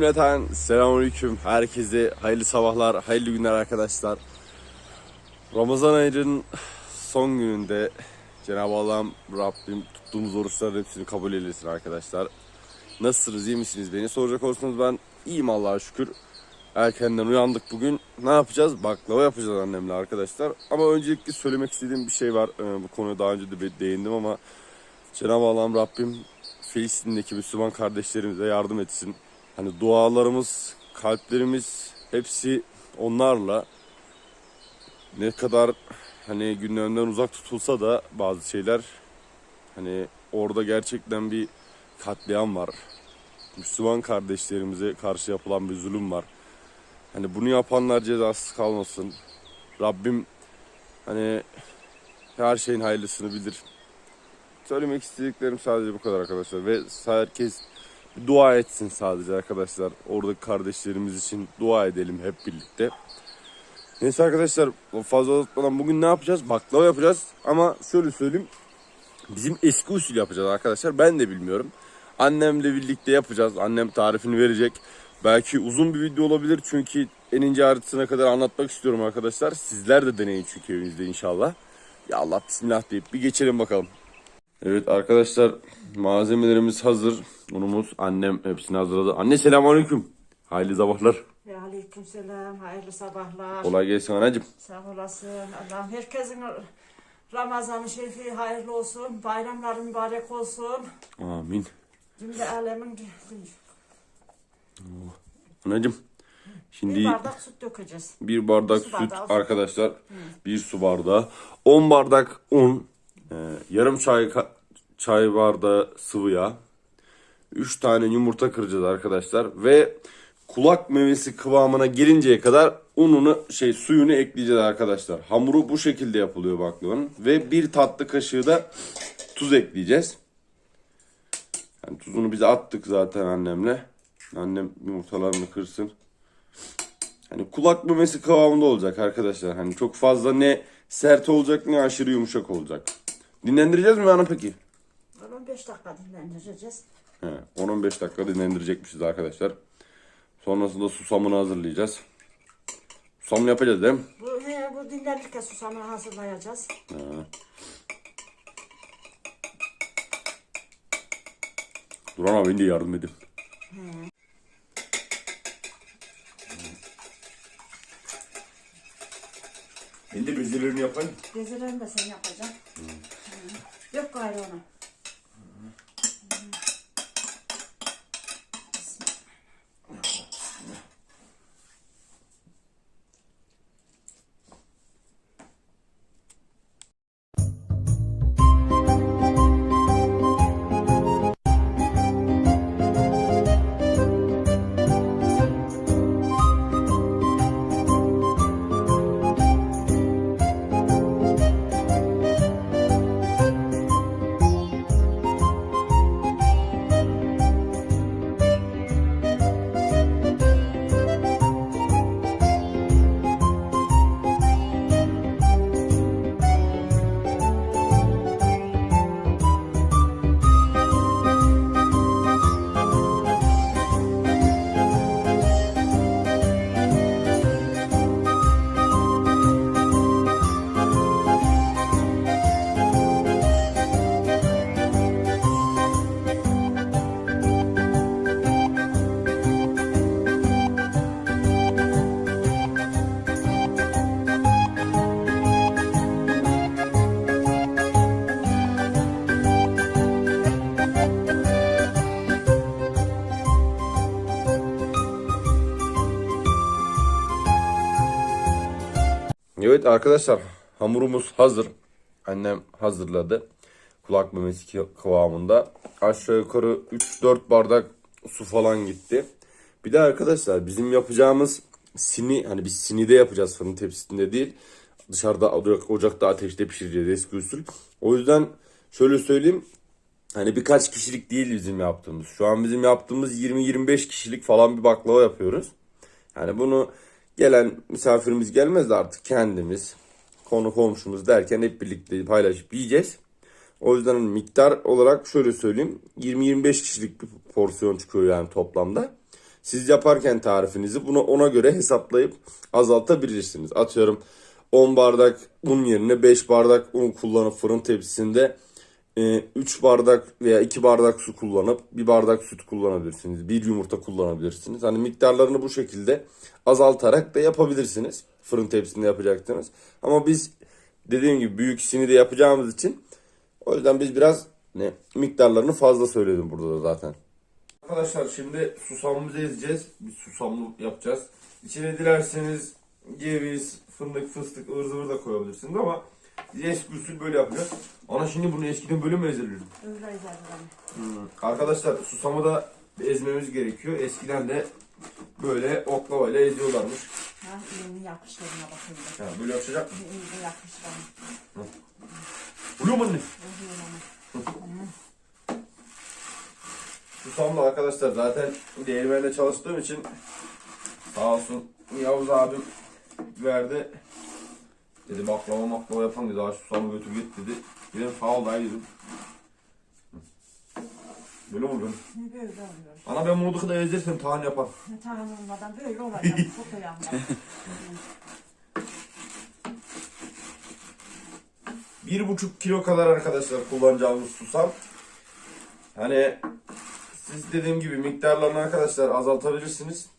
Cümleten selamünaleyküm. Herkese hayırlı sabahlar, hayırlı günler arkadaşlar. Ramazan ayının son gününde Cenab-ı Allah'ım Rabbim tuttuğumuz oruçların hepsini kabul eylesin arkadaşlar. Nasılsınız, iyi misiniz? Beni soracak olursanız ben iyiyim Allah'a şükür. Erkenden uyandık bugün. Ne yapacağız? Baklava yapacağız annemle arkadaşlar. Ama öncelikle söylemek istediğim bir şey var. Ee, bu konuya daha önce de değindim ama Cenab-ı Allah'ım Rabbim Filistin'deki Müslüman kardeşlerimize yardım etsin. Hani dualarımız, kalplerimiz hepsi onlarla. Ne kadar hani gündemden uzak tutulsa da bazı şeyler hani orada gerçekten bir katliam var. Müslüman kardeşlerimize karşı yapılan bir zulüm var. Hani bunu yapanlar cezasız kalmasın. Rabbim hani her şeyin hayırlısını bilir. Söylemek istediklerim sadece bu kadar arkadaşlar ve herkes dua etsin sadece arkadaşlar. Oradaki kardeşlerimiz için dua edelim hep birlikte. Neyse arkadaşlar fazla uzatmadan bugün ne yapacağız? Baklava yapacağız ama şöyle söyleyeyim. Bizim eski usul yapacağız arkadaşlar. Ben de bilmiyorum. Annemle birlikte yapacağız. Annem tarifini verecek. Belki uzun bir video olabilir çünkü en ince ayrıntısına kadar anlatmak istiyorum arkadaşlar. Sizler de deneyin çünkü evinizde inşallah. Ya Allah bismillah deyip bir geçelim bakalım. Evet arkadaşlar malzemelerimiz hazır. Unumuz annem hepsini hazırladı. Anne selamünaleyküm. Hayırlı sabahlar. Ve aleykümselam, hayırlı sabahlar. Kolay gelsin anacığım. Sağ olasın. Allah'ım herkesin Ramazan-ı Şerifi hayırlı olsun. Bayramları mübarek olsun. Amin. Cümle alemin Anacığım. Şimdi bir bardak süt dökeceğiz. bir bardak Bir süt arkadaşlar. Bir su bardağı. 10 bardak un. e, yarım çay çay bardağı sıvı yağ. 3 tane yumurta kıracağız arkadaşlar. Ve kulak memesi kıvamına gelinceye kadar ununu şey suyunu ekleyeceğiz arkadaşlar. Hamuru bu şekilde yapılıyor baklavanın. Ve bir tatlı kaşığı da tuz ekleyeceğiz. Yani tuzunu biz attık zaten annemle. Annem yumurtalarını kırsın. Hani kulak memesi kıvamında olacak arkadaşlar. Hani çok fazla ne sert olacak ne aşırı yumuşak olacak. Dinlendireceğiz mi ana peki? 15 dakika dinlendireceğiz. He, 10-15 dakika dinlendirecekmişiz arkadaşlar. Sonrasında susamını hazırlayacağız. Susamını yapacağız değil mi? Bu, he, bu dinlenirken susamını hazırlayacağız. Duran abi de yardım edin. Ben de bezelerini yapayım. Bezelerini de sen yapacaksın. Hı. Yok gayrı onu. Evet arkadaşlar hamurumuz hazır. Annem hazırladı. Kulak memesi kıvamında. Aşağı yukarı 3-4 bardak su falan gitti. Bir de arkadaşlar bizim yapacağımız sini hani biz sinide yapacağız fırın tepsisinde değil. Dışarıda ocak- ocakta ateşte pişireceğiz eski usul. O yüzden şöyle söyleyeyim. Hani birkaç kişilik değil bizim yaptığımız. Şu an bizim yaptığımız 20-25 kişilik falan bir baklava yapıyoruz. Yani bunu gelen misafirimiz gelmez de artık kendimiz, konu komşumuz derken hep birlikte paylaşıp yiyeceğiz. O yüzden hani miktar olarak şöyle söyleyeyim. 20-25 kişilik bir porsiyon çıkıyor yani toplamda. Siz yaparken tarifinizi bunu ona göre hesaplayıp azaltabilirsiniz. Atıyorum 10 bardak un yerine 5 bardak un kullanıp fırın tepsisinde 3 bardak veya 2 bardak su kullanıp bir bardak süt kullanabilirsiniz. Bir yumurta kullanabilirsiniz. Hani miktarlarını bu şekilde azaltarak da yapabilirsiniz. Fırın tepsisinde yapacaktınız. Ama biz dediğim gibi büyük işini de yapacağımız için o yüzden biz biraz ne miktarlarını fazla söyledim burada da zaten. Arkadaşlar şimdi susamımızı ezeceğiz. Bir susamlı yapacağız. İçine dilerseniz ceviz, fındık, fıstık, ıvır zıvır da koyabilirsiniz ama eski usul böyle yapacağız. Ana şimdi bunu eskiden böyle mi ezilirdi? Öyle izledim. Hmm. Arkadaşlar susamı da ezmemiz gerekiyor. Eskiden de böyle oklavayla eziyorlarmış. Ha, yakıştırma bakayım. da. Ya böyle yapacak mı? Elini yakıştırma. Oluyor mu anne? Öyle yani. Susam da arkadaşlar zaten değirmende çalıştığım için sağ olsun Yavuz abim verdi. Dedi baklava maklava yapan dedi. Aç susamı götür git dedi. Dedim sağ ol dayı dedim. Böyle oluyor? Ne böyle oluyor? Ana ben bunu da ezersen tahan yapar. Tane olmadan böyle olacak. Çok. Bir buçuk kilo kadar arkadaşlar kullanacağımız susam. Hani siz dediğim gibi miktarlarını arkadaşlar azaltabilirsiniz.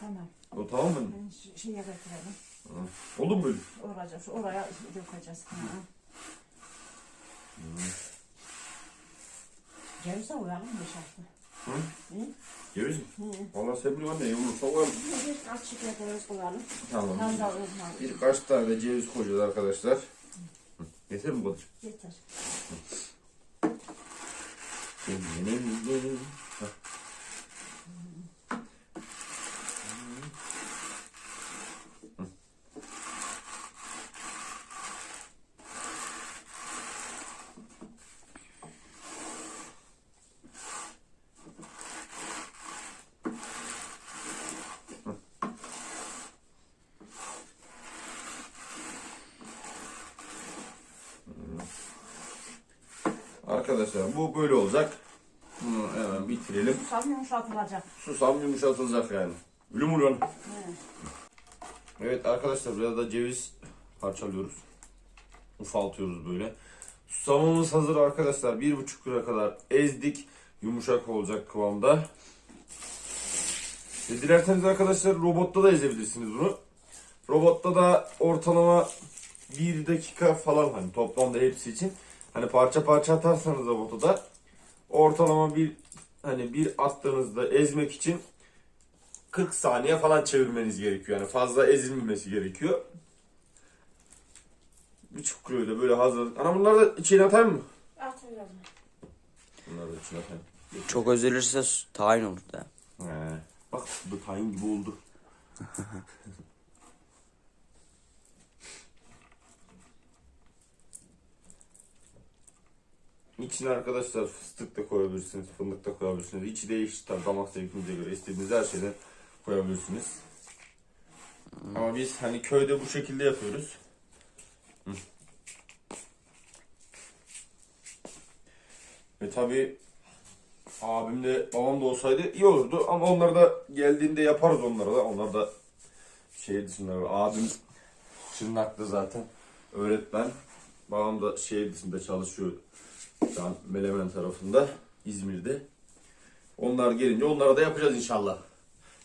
Tamam. O tamam mı? Ben şeye getirelim. Oldu mu böyle? Oraya, dökeceğiz. Ha. De uyalım mı şartı? Hı? Hı? Ceviz mi? Hı. Valla sen biliyorsun anne yumurta koyalım. Bir açık ceviz koyalım. Tamam. Tam da olmaz. Birkaç tane de ceviz koyacağız arkadaşlar. Hı. Yeter mi bu kadar? Yeter. Heh. Arkadaşlar bu böyle olacak. Bunu hemen bitirelim. Susam yumuşatılacak. Susam yumuşatılacak yani. Ölüm. He. Evet arkadaşlar biraz da ceviz parçalıyoruz. Ufaltıyoruz böyle. Susamımız hazır arkadaşlar. Bir buçuk lira kadar ezdik. Yumuşak olacak kıvamda. E, dilerseniz arkadaşlar robotta da ezebilirsiniz bunu. Robotta da ortalama bir dakika falan hani toplamda hepsi için. Hani parça parça atarsanız da ortalama bir hani bir attığınızda ezmek için 40 saniye falan çevirmeniz gerekiyor. Yani fazla ezilmemesi gerekiyor. Bir çukuruyor da böyle hazır. Ana bunları da içine atayım mı? Atıyorum. Bunları da içine atayım. Çok özülürse tayin olur da. He. Bak bu tayin gibi oldu. İçine arkadaşlar fıstık da koyabilirsiniz, fındık da koyabilirsiniz. İçi değişir tabii damak zevkinize göre istediğiniz her şeyden koyabilirsiniz. Ama biz hani köyde bu şekilde yapıyoruz. Hı. Ve tabii abim de babam da olsaydı iyi olurdu ama onlar da geldiğinde yaparız onlara da. Onlar da şey dışında abim Şırnak'ta zaten öğretmen. Babam da şehir dışında çalışıyor. Şu an Melemen tarafında İzmir'de. Onlar gelince onlara da yapacağız inşallah.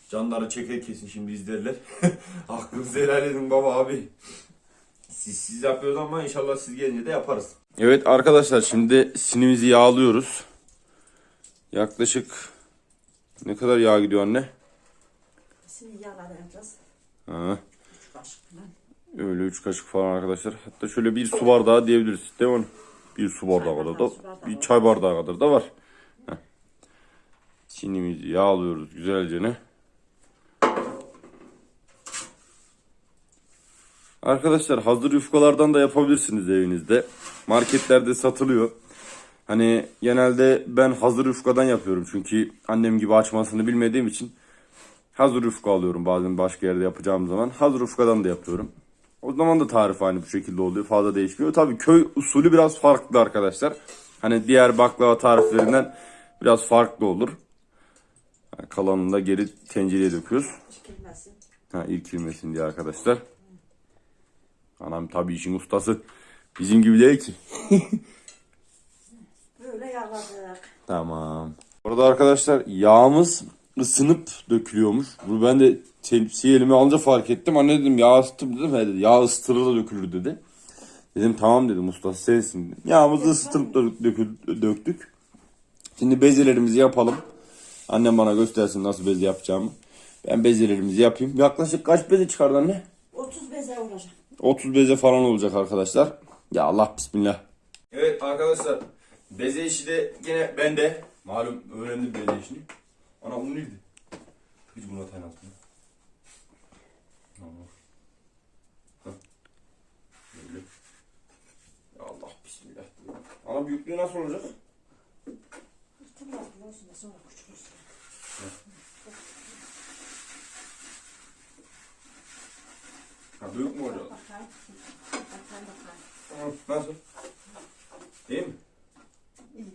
Canları çeker kesin şimdi izlerler. Hakkınızı helal edin baba abi. Siz, siz yapıyoruz ama inşallah siz gelince de yaparız. Evet arkadaşlar şimdi sinimizi yağlıyoruz. Yaklaşık ne kadar yağ gidiyor anne? Şimdi yağlayacağız. Ha, Üç kaşık falan. öyle 3 kaşık falan arkadaşlar. Hatta şöyle bir su bardağı diyebiliriz. Değil mi? Bir su bardağı kadar da, bir çay bardağı kadar da var. Heh. Sinimizi yağlıyoruz güzelce ne? Arkadaşlar hazır yufkalardan da yapabilirsiniz evinizde. Marketlerde satılıyor. Hani genelde ben hazır yufkadan yapıyorum çünkü annem gibi açmasını bilmediğim için hazır yufka alıyorum bazen başka yerde yapacağım zaman. Hazır yufkadan da yapıyorum. O zaman da tarif aynı bu şekilde oluyor. Fazla değişmiyor. Tabii köy usulü biraz farklı arkadaşlar. Hani diğer baklava tariflerinden biraz farklı olur. Kalanını da geri tencereye döküyoruz. Çıkılmasın. Ha irkilmesin diye arkadaşlar. Anam tabii işin ustası. Bizim gibi değil ki. Böyle yağladık. Tamam. Orada arkadaşlar yağımız ısınıp dökülüyormuş. Bunu ben de tepsiyi elime alınca fark ettim. Anne dedim yağ ısıttım dedim. He dedi yağ ısıtılır da dökülür dedi. Dedim tamam dedim ustası sensin dedim. Yağımızı ısıtırıp döktük. Şimdi bezelerimizi yapalım. Annem bana göstersin nasıl beze yapacağımı. Ben bezelerimizi yapayım. Yaklaşık kaç beze çıkardı anne? 30 beze olacak. 30 beze falan olacak arkadaşlar. Ya Allah bismillah. Evet arkadaşlar. Beze işi de yine bende. Malum öğrendim beze işini. Ana un neydi? Hiç buna tane altına. Tamam. Böyle. Allah bismillah. Ana büyüklüğü nasıl olacak? Tırnak olsun da sonra küçülsün. Ha büyük mü olacak? Bakayım. Bakayım bakayım. Hı, Nasıl? Değil mi? İyi.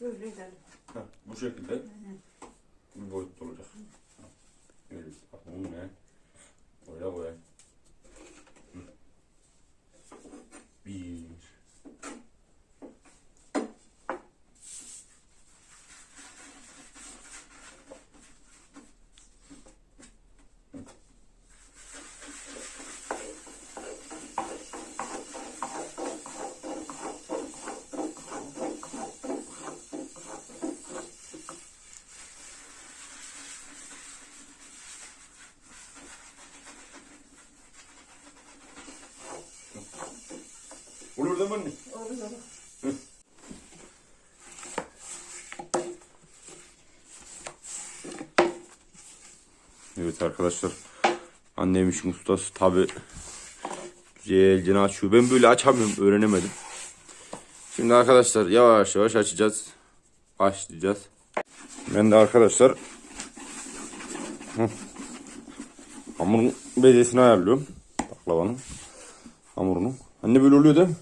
Böyle edelim. Ha, bu şekilde. Bu boyutta olacak. Öyle. Bak bu ne? Oraya koyayım. Hı. Bir. Olur olur. Evet arkadaşlar. Annem işin ustası tabi güzelce açıyor. Ben böyle açamıyorum öğrenemedim. Şimdi arkadaşlar yavaş yavaş açacağız. Başlayacağız. Ben de arkadaşlar hamurun bezesini ayarlıyorum. Baklavanın hamurunu. Anne böyle oluyor değil mi?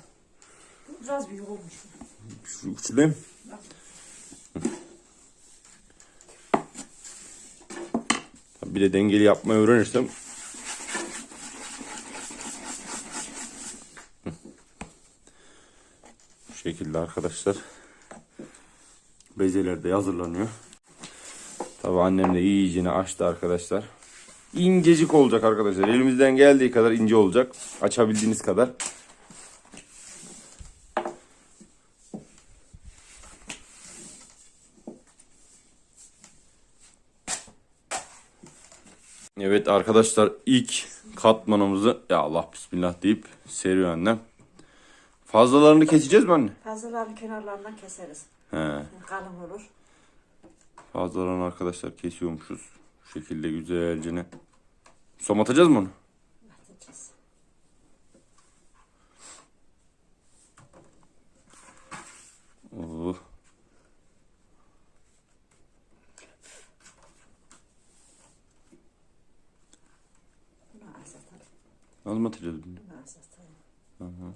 Biraz büyük olmuş. Şu küçüleyim. Bir de dengeli yapmayı öğrenirsem Bu şekilde arkadaşlar bezeler de hazırlanıyor. Tabi annem de iyicini açtı arkadaşlar. İncecik olacak arkadaşlar. Elimizden geldiği kadar ince olacak. Açabildiğiniz kadar. Evet arkadaşlar ilk katmanımızı ya Allah bismillah deyip seriyor annem. Fazlalarını keseceğiz mi anne? Fazlaların kenarlarından keseriz. He. Kalın olur. Fazlalarını arkadaşlar kesiyormuşuz. Şu şekilde güzelce ne? Som atacağız mı onu? Atacağız. Oh. Bunu az atalım. Bunu az atalım.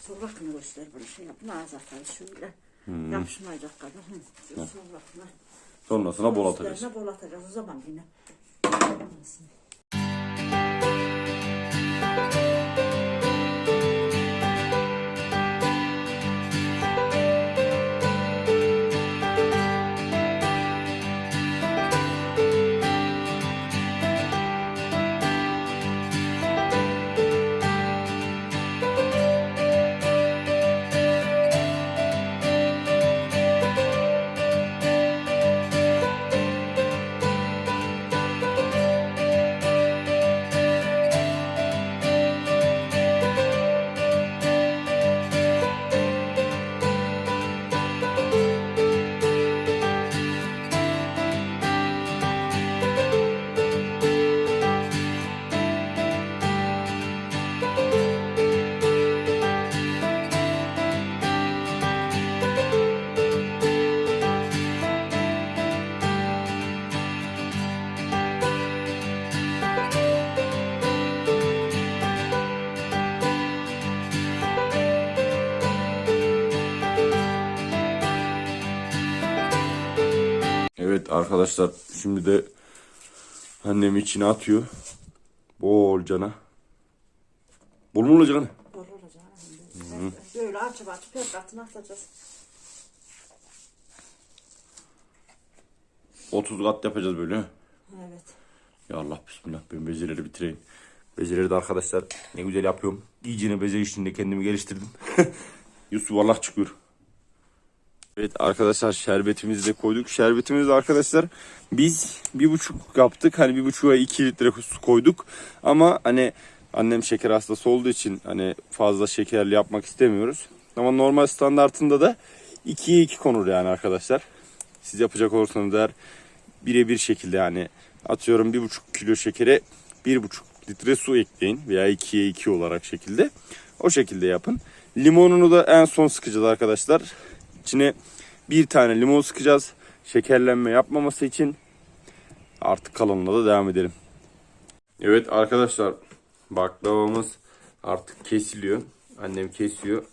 Soğukunu göster bunu şey yap. Bunu az atalım şöyle. Yapışmayacak kadar. Hı. Sonrasına bol atacağız. Üstlerine bol atacağız o zaman yine. Arkadaşlar şimdi de annem içine atıyor. Bol cana. Bol mu olacak? Bol de. Böyle açıp açıp her katını atacağız. 30 kat yapacağız böyle. Evet. Ya Allah bismillah ben becerileri bitireyim. Becerileri de arkadaşlar ne güzel yapıyorum. İyicene beceri işinde kendimi geliştirdim. Yusuf Allah çıkıyor. Evet arkadaşlar şerbetimizi de koyduk. Şerbetimizi de arkadaşlar biz bir buçuk yaptık. Hani bir buçuğa iki litre su koyduk. Ama hani annem şeker hastası olduğu için hani fazla şekerli yapmak istemiyoruz. Ama normal standartında da ikiye iki konur yani arkadaşlar. Siz yapacak olursanız eğer birebir şekilde yani atıyorum bir buçuk kilo şekere bir buçuk litre su ekleyin veya ikiye iki olarak şekilde. O şekilde yapın. Limonunu da en son sıkacağız arkadaşlar. İçine bir tane limon sıkacağız. Şekerlenme yapmaması için artık kalanına da devam edelim. Evet arkadaşlar baklavamız artık kesiliyor. Annem kesiyor.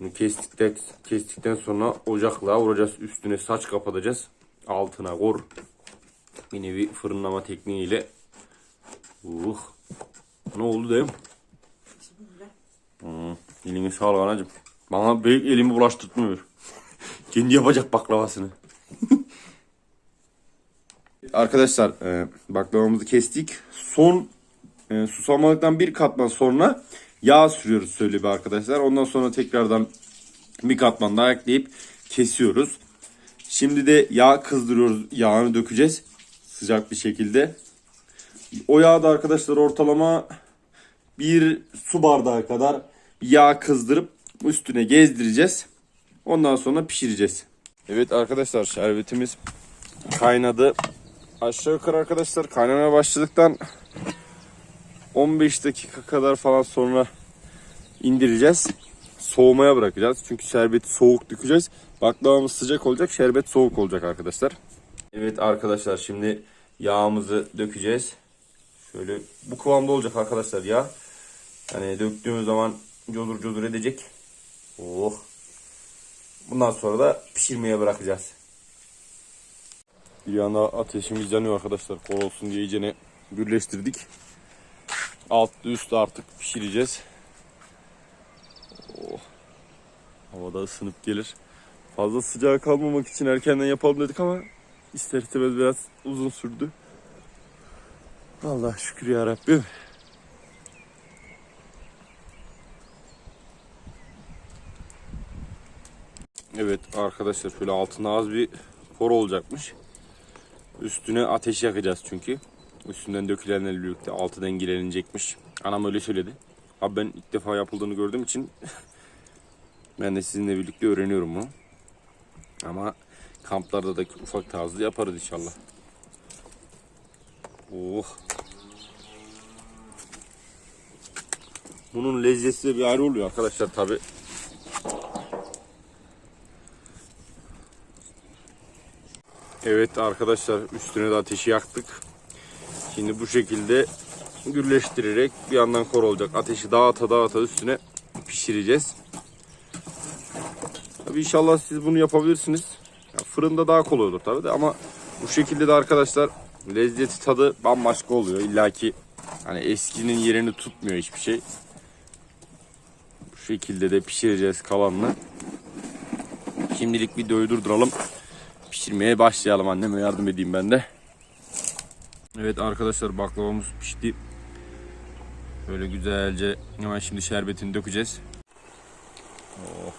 Bunu kestikten, kestikten sonra ocaklığa vuracağız. Üstüne saç kapatacağız. Altına kor. Bir nevi fırınlama tekniğiyle. Uh. Ne oldu mi? Hmm. Elini sağlık anacığım. Bana büyük elimi bulaştırtmıyor. Kendi yapacak baklavasını. Arkadaşlar e, baklavamızı kestik. Son e, susamalıktan bir katman sonra yağ sürüyoruz söyle bir arkadaşlar. Ondan sonra tekrardan bir katman daha ekleyip kesiyoruz. Şimdi de yağ kızdırıyoruz. Yağını dökeceğiz. Sıcak bir şekilde. O yağı da arkadaşlar ortalama bir su bardağı kadar yağ kızdırıp üstüne gezdireceğiz. Ondan sonra pişireceğiz. Evet arkadaşlar şerbetimiz kaynadı. Aşağı yukarı arkadaşlar kaynamaya başladıktan 15 dakika kadar falan sonra indireceğiz. Soğumaya bırakacağız. Çünkü şerbeti soğuk dökeceğiz. Baklavamız sıcak olacak, şerbet soğuk olacak arkadaşlar. Evet arkadaşlar şimdi yağımızı dökeceğiz. Şöyle bu kıvamda olacak arkadaşlar yağ. Hani döktüğümüz zaman cozur cozur edecek. Oh. Bundan sonra da pişirmeye bırakacağız. Bir yana ateşimiz yanıyor arkadaşlar. Kol olsun diye iyicene birleştirdik. Altlı üstü artık pişireceğiz. Oh. Havada ısınıp gelir. Fazla sıcağı kalmamak için erkenden yapalım dedik ama ister istemez biraz uzun sürdü. Allah şükür ya Rabbim. Evet arkadaşlar şöyle altında az bir kor olacakmış. Üstüne ateş yakacağız çünkü. Üstünden dökülenlerle birlikte altı dengelenecekmiş. Anam öyle söyledi. Abi ben ilk defa yapıldığını gördüğüm için ben de sizinle birlikte öğreniyorum bunu. Ama kamplarda da ufak tarzı yaparız inşallah. Oh. Bunun lezzeti bir ayrı oluyor arkadaşlar tabi. Evet arkadaşlar üstüne de ateşi yaktık. Şimdi bu şekilde gürleştirerek bir yandan kor olacak. Ateşi dağıta dağıta üstüne pişireceğiz. Tabii inşallah siz bunu yapabilirsiniz. Ya fırında daha kolay olur tabii de ama bu şekilde de arkadaşlar lezzeti tadı bambaşka oluyor. İlla ki hani eskinin yerini tutmuyor hiçbir şey. Bu şekilde de pişireceğiz kalanını. Şimdilik videoyu durduralım. Pişirmeye başlayalım anneme yardım edeyim ben de. Evet arkadaşlar baklavamız pişti. Böyle güzelce hemen şimdi şerbetini dökeceğiz. Oh.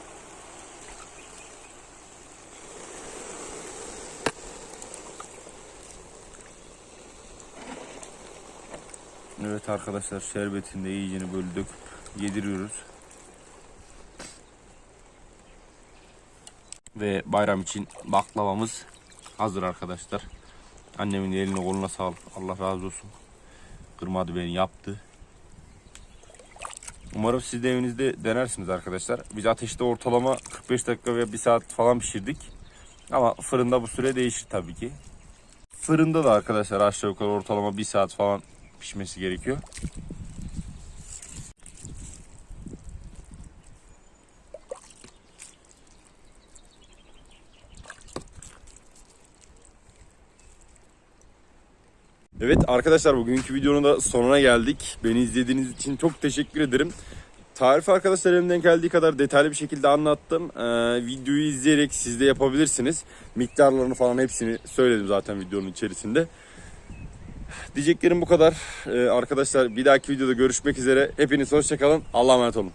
Evet arkadaşlar şerbetini de iyicene böyle döküp yediriyoruz. Ve bayram için baklavamız hazır arkadaşlar. Annemin eline koluna sağlık. Allah razı olsun. Kırmadı beni yaptı. Umarım siz de evinizde denersiniz arkadaşlar. Biz ateşte ortalama 45 dakika veya 1 saat falan pişirdik. Ama fırında bu süre değişir tabii ki. Fırında da arkadaşlar aşağı yukarı ortalama 1 saat falan pişmesi gerekiyor. Evet arkadaşlar bugünkü videonun da sonuna geldik. Beni izlediğiniz için çok teşekkür ederim. Tarifi arkadaşlar elimden geldiği kadar detaylı bir şekilde anlattım. Ee, videoyu izleyerek siz de yapabilirsiniz. Miktarlarını falan hepsini söyledim zaten videonun içerisinde. Diyeceklerim bu kadar. Ee, arkadaşlar bir dahaki videoda görüşmek üzere. Hepiniz hoşçakalın. Allah'a emanet olun.